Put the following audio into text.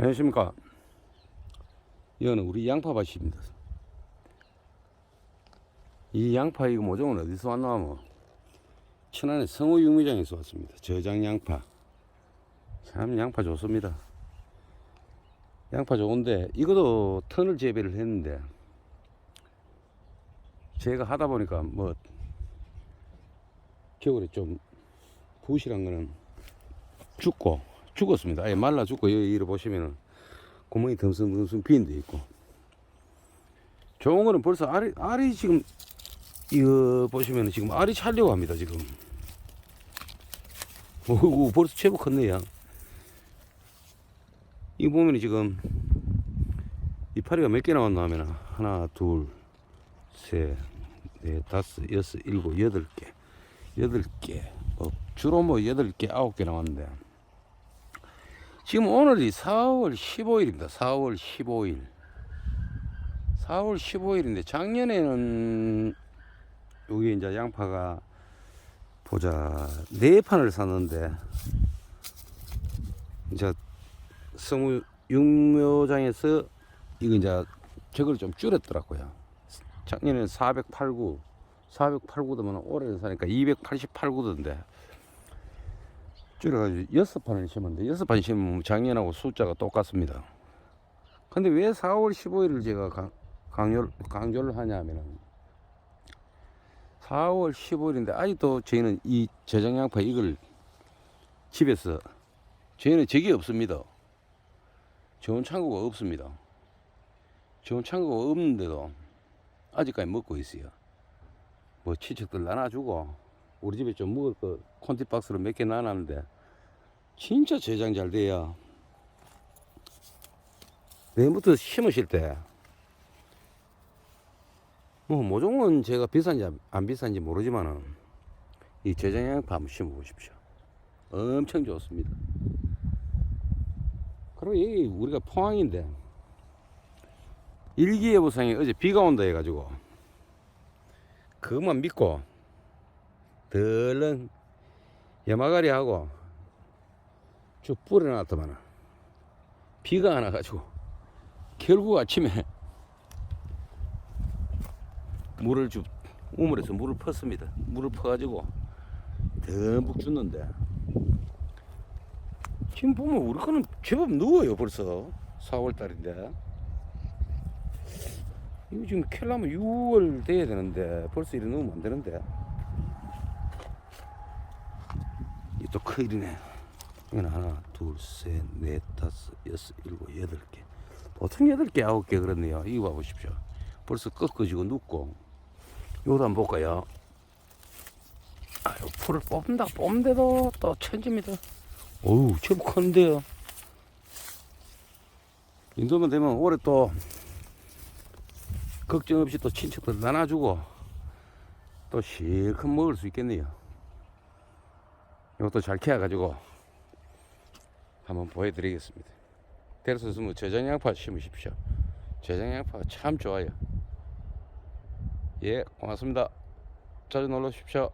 안녕하십니까. 이거는 우리 양파밭입니다. 이 양파 이거 모종은 어디서 왔나 하면 천안의 성호 육미장에서 왔습니다. 저장 양파. 참 양파 좋습니다. 양파 좋은데 이것도 턴을 재배를 했는데 제가 하다 보니까 뭐 겨울에 좀 부실한 거는 죽고 죽었습니다. 아예 말라 죽고 여기 이래 보시면은 구멍이 듬성듬성 비인 데 있고 좋은 거는 벌써 알이 알이 지금 이거 보시면은 지금 알이 차려고 합니다 지금. 오 벌써 제법 컸네요. 이 보면은 지금 이파리가 몇 개 나왔나 하면 하나 둘 셋 넷 다섯 여섯 일곱 여덟 개 여덟 개 뭐 주로 뭐 여덟 개 아홉 개 나왔는데 지금 오늘이 4월 15일입니다. 4월 15일. 4월 15일인데 작년에는 여기 이제 양파가 보자 네 판을 샀는데 이제 성우 육묘장에서 이거 이제 저걸 좀 줄였더라고요. 작년에는 489, 489도면 올해는 사니까 288구던데 줄여가지고 여섯 판을 심었는데 여섯 판 심으면 작년하고 숫자가 똑같습니다. 근데 왜 4월 15일을 제가 강, 강요, 강조를 하냐면은 4월 15일인데 아직도 저희는 이 저장양파 이걸 집에서 저희는 적이 없습니다. 좋은 창고가 없습니다. 좋은 창고가 없는데도 아직까지 먹고 있어요. 뭐 친척들 나눠주고 우리 집에 좀 먹을 거 콘티박스로 몇 개 나눴는데 진짜 저장 잘 돼요. 내일부터 심으실 때, 뭐, 모종은 제가 비싼지 안 비싼지 모르지만은, 이 저장 양파 한번 심어보십시오. 엄청 좋습니다. 그리고 여기 우리가 포항인데, 일기예보상에 어제 비가 온다 해가지고, 그것만 믿고, 덜렁 여마가리 하고 쭉 뿌려놨더만 비가 안 와가지고 결국 아침에 물을 좀 우물에서 물을 펐습니다. 물을 퍼가지고 듬뿍 줬는데 지금 보면 우리 거는 제법 누워요 벌써. 4월 달인데. 이거 지금 캘라면 6월 돼야 되는데 벌써 이래 넣으면 안 되는데 이또 큰일이네. 이건 하나, 둘, 셋, 넷, 다섯, 여섯, 일곱, 여덟 개. 보통 여덟 개, 아홉 개 그렇네요. 이거 봐보십시오. 벌써 꺾어지고 눕고. 요것도 한번 볼까요? 아유, 풀을 뽑는다, 뽑는데도 또 천지입니다. 어우, 제법 큰데요. 이 정도면 되면 올해 또 걱정 없이 또 친척들 나눠주고 또 실컷 먹을 수 있겠네요. 이것도 잘 캐가지고 한번 보여드리겠습니다. 뭐 저장양파 심으십시오. 저장양파 참 좋아요. 예, 고맙습니다. 자주 놀러 오십시오.